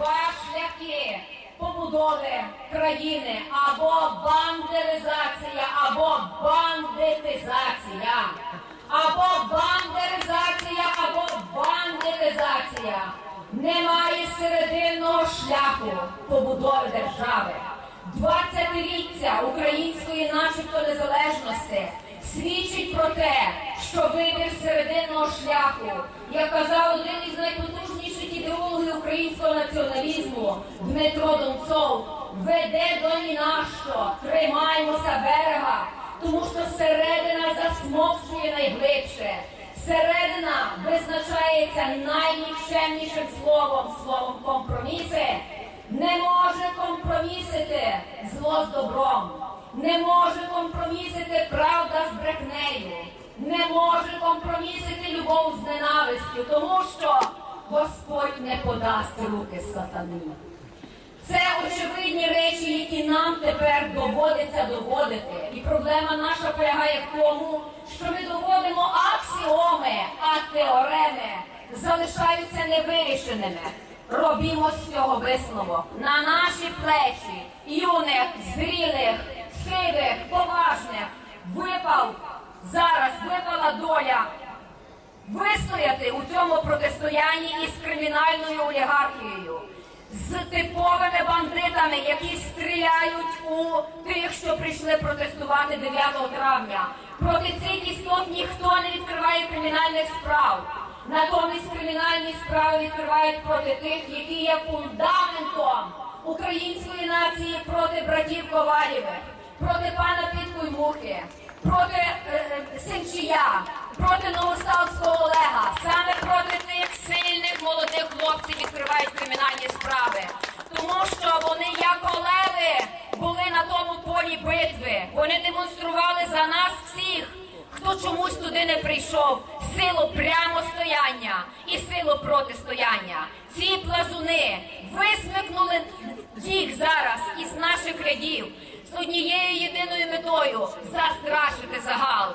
два шляхи побудови країни або бандеризація, або бандитизація, або бандеризація, або бандитизація. Немає серединного шляху побудови держави. 20-річчя української, начебто, незалежності свідчить про те, що вибір серединного шляху, як казав один із найпотужніших ідеологів українського націоналізму Дмитро Донцов, веде до ні на що, тримаємося берега, тому що середина засмокчує найглибше. Середина визначається найнікчемнішим словом, словом компроміси. Не може компромісити зло з добром, не може компромісити правда з брехнею, не може компромісити любов з ненавистю, тому що Господь не подасть руки сатані. Це очевидні речі, які нам тепер доводиться доводити. І проблема наша полягає в тому, що ми доводимо аксіоми, а теореми залишаються невирішеними. Робімо з цього висновок на наші плечі, юних, зрілих, сивих, поважних, випав зараз випала доля вистояти у цьому протистоянні із кримінальною олігархією, з типовими бандитами, які стріляють у тих, що прийшли протестувати 9 травня. Проти цих істот ніхто не відкриває кримінальних справ. Натомість кримінальні справи відкривають проти тих, які є фундаментом української нації проти братів Ковалєвих, проти пана Підку й Мухи, проти е, е, Сенчія, проти Новоставського Олега. Саме проти тих сильних молодих хлопців відкривають кримінальні справи. Тому що вони, як олеви, були на тому полі битви. Вони демонстрували за нас всіх, хто чомусь туди не прийшов, силу прямостояння і силу протистояння. Ці плазуни висмикнули їх зараз із наших рядів з однією єдиною метою застрашити загал.